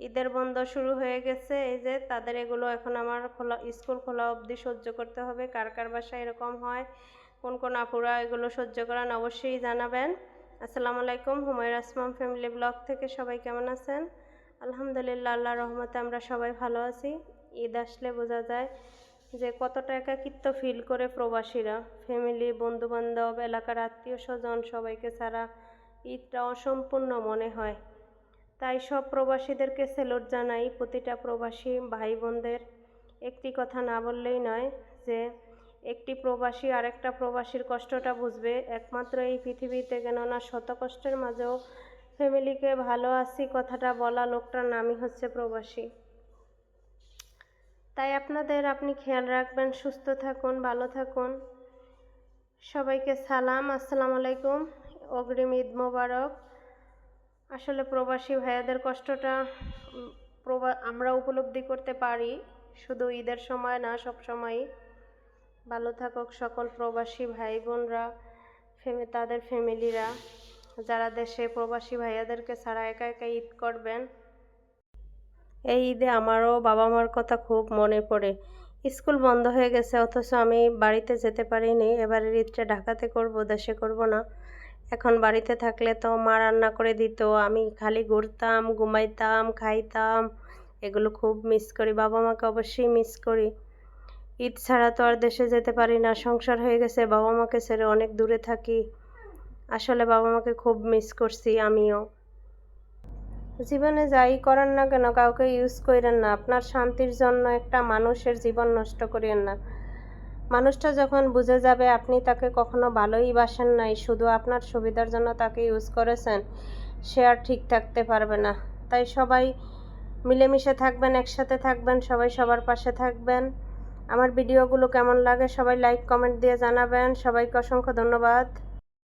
ঈদের বন্ধ শুরু হয়ে গেছে। এই যে তাদের এগুলো এখন আমার খোলা, স্কুল খোলা অবধি সহ্য করতে হবে। কার কার বাসায় এরকম হয়, কোন কোন আপুরা এগুলো সহ্য করেন অবশ্যই জানাবেন। আসসালামু আলাইকুম হুমায়ুর আসমাম ফ্যামিলি ব্লগ থেকে সবাই কেমন আছেন? আলহামদুলিল্লাহ আল্লাহ রহমতে আমরা সবাই ভালো আছি। ঈদ আসলে বোঝা যায় যে কতটা একাকিত্ব ফিল করে প্রবাসীরা। ফ্যামিলি, বন্ধুবান্ধব, এলাকার আত্মীয় স্বজন সবাইকে ছাড়া ঈদটা অসম্পূর্ণ মনে হয়। তাই সব প্রবাসীদেরকে সেলুট জানাই। প্রতিটা প্রবাসী ভাই বোনদের একটি কথা না বললেই নয় যে একটি প্রবাসী আরেকটা প্রবাসীর কষ্টটা বুঝবে। একমাত্র এই পৃথিবীতে কেননা শত কষ্টের মাঝেও ফ্যামিলিকে ভালো আছি কথাটা বলা লোকটার নামই হচ্ছে প্রবাসী। তাই আপনাদের আপনি খেয়াল রাখবেন, সুস্থ থাকুন, ভালো থাকুন। সবাইকে সালাম, আসসালামু আলাইকুম। অগ্রিম ঈদ মোবারক। আসলে প্রবাসী ভাইয়াদের কষ্টটা প্রবা, আমরা উপলব্ধি করতে পারি। শুধু ঈদের সময় না, সব সময়ই। ভালো থাকুক সকল প্রবাসী ভাই বোনরা ফেমে তাদের ফ্যামিলিরা, যারা দেশে প্রবাসী ভাইয়াদেরকে ছাড়া একা একা ঈদ করবেন। এই ঈদে আমারও বাবা মার কথা খুব মনে পড়ে। স্কুল বন্ধ হয়ে গেছে, অথচ আমি বাড়িতে যেতে পারিনি। এবারের ঈদটা ঢাকাতে করব, দেশে করব না। এখন বাড়িতে থাকলে তো মা রান্না করে দিত। আমি খালি ঘুরতাম, ঘুমাইতাম, খাইতাম। এগুলো খুব মিস করি, বাবা মাকে অবশ্যই মিস করি। ঈদ ছাড়া তো আর দেশে যেতে পারি না, সংসার হয়ে গেছে, বাবা মাকে ছেড়ে অনেক দূরে থাকি। আসলে বাবা মাকে খুব মিস করছি আমিও। জীবনে যাই করেন না কেন, কাউকে ইউজ করেন না। আপনার শান্তির জন্য একটা মানুষের জীবন নষ্ট করিয়েন না। মানুষটা যখন বুঝে যাবে আপনি তাকে কখনো ভালোই বাসেন নাই, শুধু আপনার সুবিধার জন্য তাকে ইউজ করেছেন, সে আর ঠিক থাকতে পারবে না। তাই সবাই মিলেমিশে থাকবেন, একসাথে থাকবেন, সবাই সবার পাশে থাকবেন। আমার ভিডিওগুলো কেমন লাগে সবাই লাইক কমেন্ট দিয়ে জানাবেন। সবাইকে অসংখ্য ধন্যবাদ।